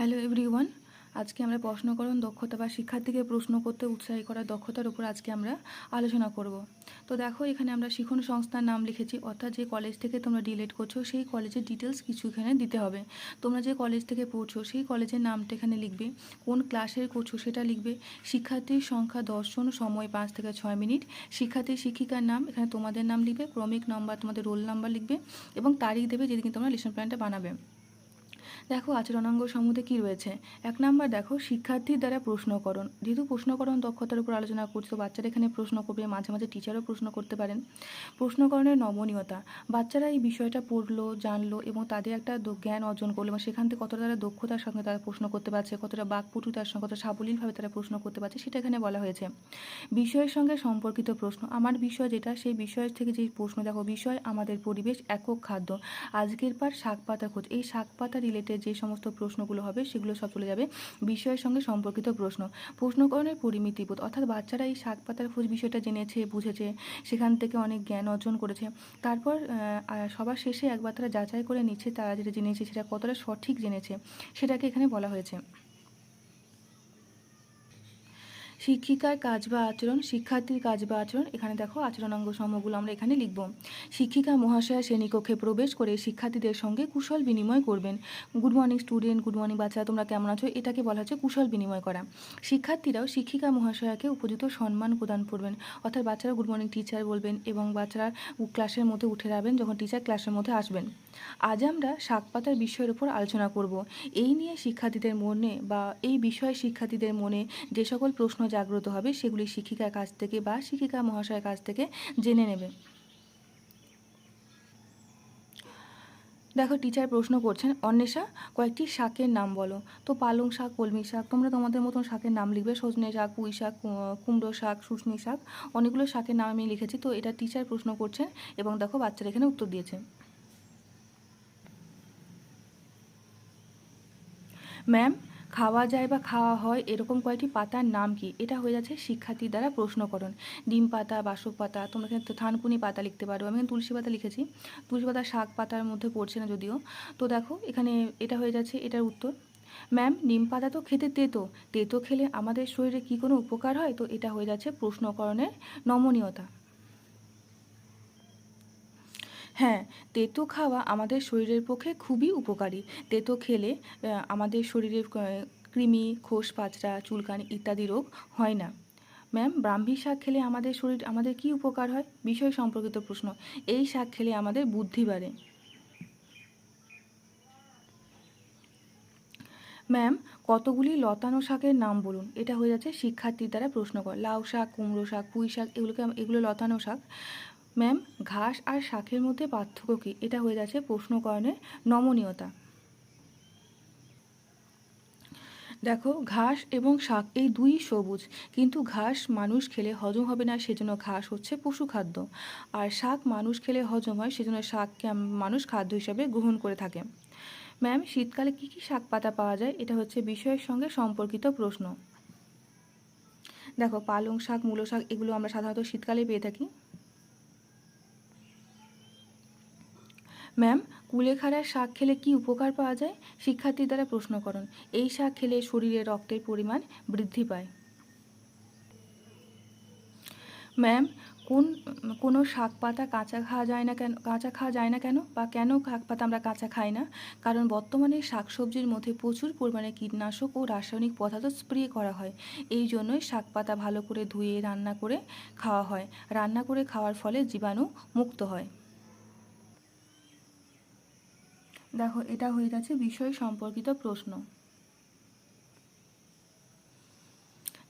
Hello everyone আজকে আমরা প্রশ্নকরণ, দক্ষতা বা শিক্ষার্থীকে প্রশ্ন করতে উৎসাহী করার দক্ষতার উপর আজকে আমরা আলোচনা করব। তো দেখো, এখানে আমরা শিখন সংস্থার নাম লিখেছি, অর্থাৎ যে কলেজ থেকে তোমরা ডিলেট করছ, সেই কলেজের ডিটেলস কিছু এখানে দিতে হবে। তোমরা যে কলেজ থেকে পড়ছো, সেই কলেজের নামটা এখানে লিখবে, কোন ক্লাসের করছ সেটা লিখবে, শিক্ষার্থীর সংখ্যা দশজন সময় পাঁচ থেকে ছয় মিনিট, শিক্ষার্থী শিক্ষিকার নাম, এখানে তোমাদের নাম লিখবে, ক্রমিক নাম্বার, তোমাদের রোল নাম্বার লিখবে, এবং তারিখ দেবে যেদিন তোমরা লেসন প্ল্যানটা বানাবে। দেখো আচরণাঙ্গ সমূহে কী রয়েছে? এক নাম্বার দেখো, শিক্ষার্থীর দ্বারা প্রশ্নকরণ। যেহেতু প্রশ্নকরণ দক্ষতার উপর আলোচনা করছ, বাচ্চারা এখানে প্রশ্ন করবে, মাঝে মাঝে টিচারও প্রশ্ন করতে পারেন। প্রশ্নকরণের নমনীয়তা। বাচ্চারা এই বিষয়টা পড়ল, জানলো এবং তাদের একটা জ্ঞান অর্জন করল এবং সেখান থেকে কতটা তারা দক্ষতার সঙ্গে তারা প্রশ্ন করতে পারছে, কতটা বাকপটুতার সঙ্গে, কতটা সাবলীলভাবে তারা প্রশ্ন করতে পারছে, সেটা এখানে বলা হয়েছে। বিষয়ের সঙ্গে সম্পর্কিত প্রশ্ন। আমার বিষয় যেটা, সেই বিষয়ের থেকে যে প্রশ্ন, দেখো বিষয় আমাদের পরিবেশ, একক খাদ্য। আজকের পার শাক পাতা খোঁজ। এই শাক পাতা রিলেটেড যে সমস্ত প্রশ্নগুলো হবে সেগুলো সব চলে যাবে। বিষয়ের সঙ্গে সম্পর্কিত প্রশ্ন। প্রশ্নকরণের পরিমিতিবোধ অর্থাৎ বাচ্চারা এই শাক পাতার খোঁজ বিষয়টা জেনেছে, বুঝেছে, সেখান থেকে অনেক জ্ঞান অর্জন করেছে। তারপর সবার শেষে একবার তারা যাচাই করে নিচ্ছে, তারা যেটা জেনেছে সেটা কতটা সঠিক জেনেছে, সেটাকে এখানে বলা হয়েছে। শিক্ষিকার কাজ বা আচরণ, শিক্ষার্থীর কাজ বা আচরণ, এখানে দেখো আচরণাঙ্গ সমূহগুলো আমরা এখানে লিখব। শিক্ষিকা, মহাশয়া, শ্রেণীকক্ষে প্রবেশ করে শিক্ষার্থীদের সঙ্গে কুশল বিনিময় করবেন। Good morning student, good morning বাচ্চারা, তোমরা কেমন আছো? এটাকে বলা হচ্ছে কুশল বিনিময় করা। শিক্ষার্থীরাও শিক্ষিকা, মহাশয়াকে উপযুক্ত সম্মান প্রদান করবেন। অর্থাৎ বাচ্চারা গুড মর্নিং টিচার বলবেন এবং বাচ্চারা ক্লাসের মধ্যে উঠে যাবেন যখন টিচার ক্লাসের মধ্যে আসবেন। আজ আমরা শাকপাতার বিষয়ের উপর আলোচনা করব। এই নিয়ে শিক্ষার্থীদের মনে বা এই বিষয়ে শিক্ষার্থীদের মনে যে সকল প্রশ্ন জাগ্রত হবে, সেগুলি শিক্ষিকার কাছ থেকে বা শিক্ষিকা মহাশয়ের কাছ থেকে জেনে নেবে। দেখো টিচার প্রশ্ন করছেন, অন্বেষা, কয়েকটি শাকের নাম বলো। তো পালং শাক, কলমি শাক, তোমরা তোমাদের মতন শাকের নাম লিখবে, সজনে শাক, পুঁই শাক কুমড়ো শাক, শুশনি শাক, অনেকগুলো শাকের নাম আমি লিখেছি। তো এটা টিচার প্রশ্ন করছেন এবং দেখো, বাচ্চারা এখানে উত্তর দিয়েছে। ম্যাম খাওয়া যায় বা খাওয়া হয়, এরকম কয়েকটি পাতার নাম কি? এটা হয়ে যাচ্ছে শিক্ষার্থীর দ্বারা প্রশ্নকরণ। ডিম পাতা, বাসক পাতা, তোমরা এখানে তো থানকুনি পাতা লিখতে পারো। আমি এখানে তুলসী পাতা লিখেছি। তুলসী পাতা শাক পাতার মধ্যে পড়ছে না যদিও। তো দেখো, এখানে এটা হয়ে যাচ্ছে, এটার উত্তর। ম্যাম নিম পাতা তো খেতে তেতো। তেতো খেলে আমাদের শরীরে কি কোনো উপকার হয়? তো এটা হয়ে যাচ্ছে প্রশ্নকরণের নমনীয়তা। হ্যাঁ তেতো খাওয়া আমাদের শরীরের পক্ষে খুবই উপকারী। তেতো খেলে আমাদের শরীরের কৃমি, খোস, পাচড়া, চুলকানি ইত্যাদি রোগ হয় না। ম্যাম, ব্রাহ্মী শাক খেলে আমাদের শরীর, আমাদের কি উপকার হয়? বিষয় সম্পর্কিত প্রশ্ন। এই শাক খেলে আমাদের বুদ্ধি বাড়ে। ম্যাম, কতগুলি লতানো শাকের নাম বলুন? এটা হয়ে যাচ্ছে শিক্ষার্থীর দ্বারা প্রশ্ন কর। লাউ শাক, কুমড়ো শাক, পুঁই শাক, এগুলোকে এগুলো লতানো শাক। ম্যাম, ঘাস আর শাকের মধ্যে পার্থক্য কী? এটা হয়ে যাচ্ছে প্রশ্নকরণের নমনীয়তা। দেখো, ঘাস এবং শাক এই দুই সবুজ, কিন্তু ঘাস মানুষ খেলে হজম হবে না, সেজন্য ঘাস হচ্ছে পশু খাদ্য। আর শাক মানুষ খেলে হজম হয়, সেজন্য শাককে মানুষ খাদ্য হিসাবে গ্রহণ করে থাকে। ম্যাম, শীতকালে কি কি শাক পাতা পাওয়া যায়? এটা হচ্ছে বিষয়ের সঙ্গে সম্পর্কিত প্রশ্ন। দেখো, পালং শাক, মূলো শাক, এগুলো আমরা সাধারণত শীতকালে পেয়ে থাকি। ম্যাম, কুলেখাড়ার শাক খেলে কি উপকার পাওয়া যায়? শিক্ষার্থীর দ্বারা প্রশ্ন করুন। এই শাক খেলে শরীরে রক্তের পরিমাণ বৃদ্ধি পায়। ম্যাম, কোন, কোনো শাক পাতা কাঁচা খাওয়া যায় না কেন, কাঁচা খাওয়া যায় না কেন? বা কেন শাক পাতা আমরা কাঁচা খাই না? কারণ বর্তমানে শাকসবজির মধ্যে প্রচুর পরিমাণে কীটনাশক ও রাসায়নিক পদার্থ স্প্রে করা হয়। এই জন্যই শাক পাতা ভালো করে ধুয়ে, রান্না করে খাওয়া হয়। রান্না করে খাওয়ার ফলে জীবাণু মুক্ত হয়। দেখো এটা হয়ে গেছে বিষয় সম্পর্কিত প্রশ্ন।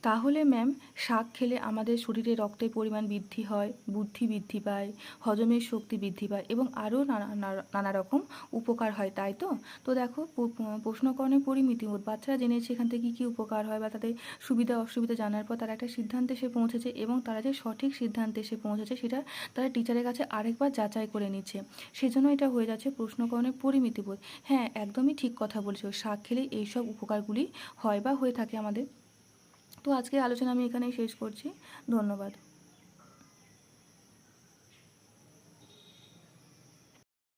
তাহলে ম্যাম, শাক খেলে আমাদের শরীরে রক্তের পরিমাণ বৃদ্ধি হয়, বুদ্ধি বৃদ্ধি পায়, হজমের শক্তি বৃদ্ধি পায় এবং আরও নানা, নানা- রকম উপকার হয়, তাই তো? তো দেখো প্রশ্নকরণের পরিমিতি বাচ্চারা জেনেছে এখান থেকে কী কী উপকার হয় বা তাদের সুবিধা, অসুবিধা জানার পর তারা একটা সিদ্ধান্তে এসে পৌঁছেছে এবং তারা যে সঠিক সিদ্ধান্তে এসে পৌঁছেছে সেটা তারা টিচারের কাছে আরেকবার যাচাই করে নিচ্ছে। সেজন্য এটা হয়ে যাচ্ছে প্রশ্নকরণের পরিমিতি বোধ হ্যাঁ একদমই ঠিক কথা বলছো, শাক খেলে এইসব উপকারগুলি হয় বা হয়ে থাকে আমাদের। তো আজকের আলোচনা আমি এখানেই শেষ করছি। ধন্যবাদ।